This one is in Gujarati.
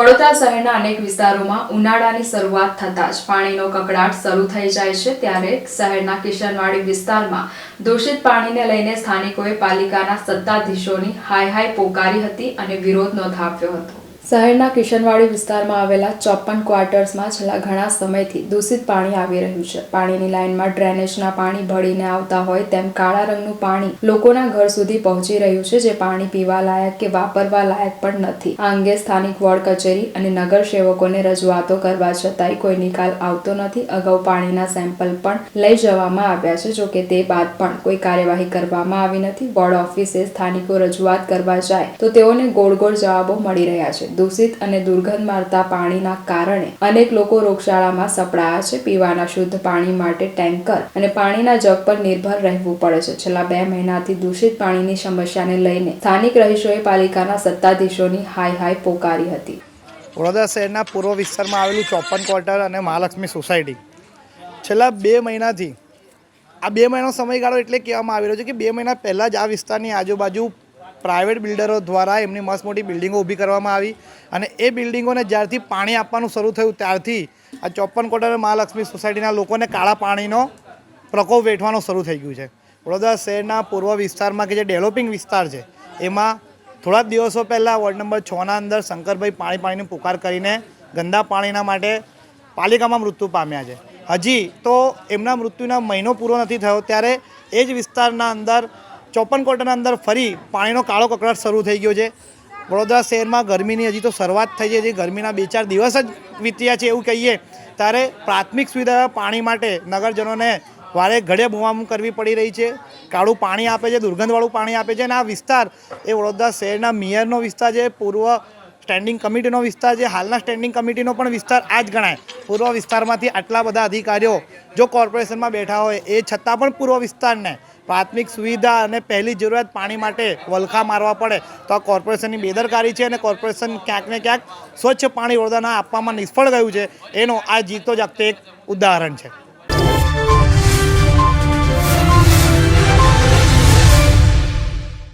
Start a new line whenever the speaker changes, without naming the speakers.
વડોદરા શહેરના અનેક વિસ્તારોમાં ઉનાળાની શરૂઆત થતાં જ પાણીનો કકડાટ શરૂ થઈ જાય છે ત્યારે શહેરના કિશનવાડી વિસ્તારમાં દૂષિત પાણીને લઈને સ્થાનિકોએ પાલિકાના સત્તાધીશોની હાય હાય પોકારી હતી અને વિરોધ નોંધાવ્યો હતો. શહેરના કિશનવાડી વિસ્તારમાં આવેલા ચોપન ક્વાર્ટર્સમાં છેલ્લા ઘણા સમયથી દૂષિત પાણી આવી રહ્યું છે. પાણીની લાઇનમાં ડ્રેનેજના પાણી ભળીને આવતા હોય તેમ કાળા રંગનું પાણી લોકોના ઘર સુધી પહોંચી રહ્યું છે, જે પાણી પીવા લાયક કે વાપરવા લાયક પણ નથી. આ અંગે સ્થાનિક વોર્ડ કચેરી અને નગર સેવકોને રજૂઆતો કરવા છતાંય કોઈ નિકાલ આવતો નથી. અગાઉ પાણીના સેમ્પલ પણ લઈ જવામાં આવ્યા છે જોકે તે બાદ પણ કોઈ કાર્યવાહી કરવામાં આવી નથી. વોર્ડ ઓફિસે સ્થાનિકો રજૂઆત કરવા જાય તો તેઓને ગોળ ગોળ જવાબો મળી રહ્યા છે. દૂષિત અને દુર્ગંધ મારતા પાણીના કારણે અનેક લોકો રોગશાળામાં સપડાયા છે. પીવાના શુદ્ધ પાણી માટે ટેન્કર અને પાણીના જગ પર નિર્ભર રહેવું પડે છે. છેલ્લા બે મહિનાથી દૂષિત પાણીની સમસ્યાને લઈને સ્થાનિક રહીશોએ પાલિકાના સત્તાધીશોની હાય હાય પોકારી હતી.
વડોદરા શહેરના પૂર્વ વિસ્તારમાં આવેલું ચોપન ક્વાર્ટર અને મહાલક્ષ્મી સોસાયટી. છેલ્લા બે મહિનાથી, આ બે મહિનાનો સમયગાળો એટલે કહેવામાં આવી રહ્યો છે કે બે મહિના પહેલાં જ આ વિસ્તારની આજુબાજુ પ્રાઇવેટ બિલ્ડરો દ્વારા એમની મસ્ત મોટી બિલ્ડિંગો ઊભી કરવામાં આવી અને એ બિલ્ડિંગોને જ્યારથી પાણી આપવાનું શરૂ થયું ત્યારથી આ ચોપન કોટર મહાલક્ષ્મી સોસાયટીના લોકોને કાળા પાણીનો પ્રકોપ વેઠવાનો શરૂ થઈ ગયું છે. વડોદરા શહેરના પૂર્વ વિસ્તારમાં કે જે ડેવલપિંગ વિસ્તાર છે, એમાં થોડા દિવસો પહેલાં વોર્ડ નંબર છના અંદર શંકરભાઈ પાણી પાણીની પુકાર કરીને ગંદા પાણીના માટે પાલિકામાં મૃત્યુ પામ્યા છે. હજી તો એમના મૃત્યુના મહિનો પૂરો નથી થયો, ત્યારે એ જ વિસ્તારના અંદર ચોપન કોટના અંદર ફરી પાણીનો કાળો કકડાટ શરૂ થઈ ગયો છે. વડોદરા શહેરમાં ગરમીની હજી તો શરૂઆત થઈ છે. ગરમીના બે ચાર દિવસ જ વીત્યા છે એવું કહીએ, ત્યારે પ્રાથમિક સુવિધા પાણી માટે નગરજનોને વારે ઘડે બુમાબુમ કરવી પડી રહી છે. કાળું પાણી આપે છે, દુર્ગંધવાળું પાણી આપે છે અને આ વિસ્તાર એ વડોદરા શહેરના મેયરનો વિસ્તાર છે, પૂર્વ સ્ટેન્ડિંગ કમિટીનો વિસ્તાર છે, હાલના સ્ટેન્ડિંગ કમિટીનો પણ વિસ્તાર આ જ ગણાય. પૂર્વ વિસ્તારમાંથી આટલા બધા અધિકારીઓ જો કોર્પોરેશનમાં બેઠા હોય, એ છતાં પણ પૂર્વ વિસ્તારને પ્રાથમિક સુવિધા અને પહેલી જરૂરિયાત પાણી માટે વલખા મારવા પડે તો આ કોર્પોરેશનની બેદરકારી છે અને કોર્પોરેશન ક્યાંક ને ક્યાંક સ્વચ્છ પાણી વડોદરાના આપવામાં નિષ્ફળ ગયું છે. એનો આ જીતો જાગતે એક ઉદાહરણ છે.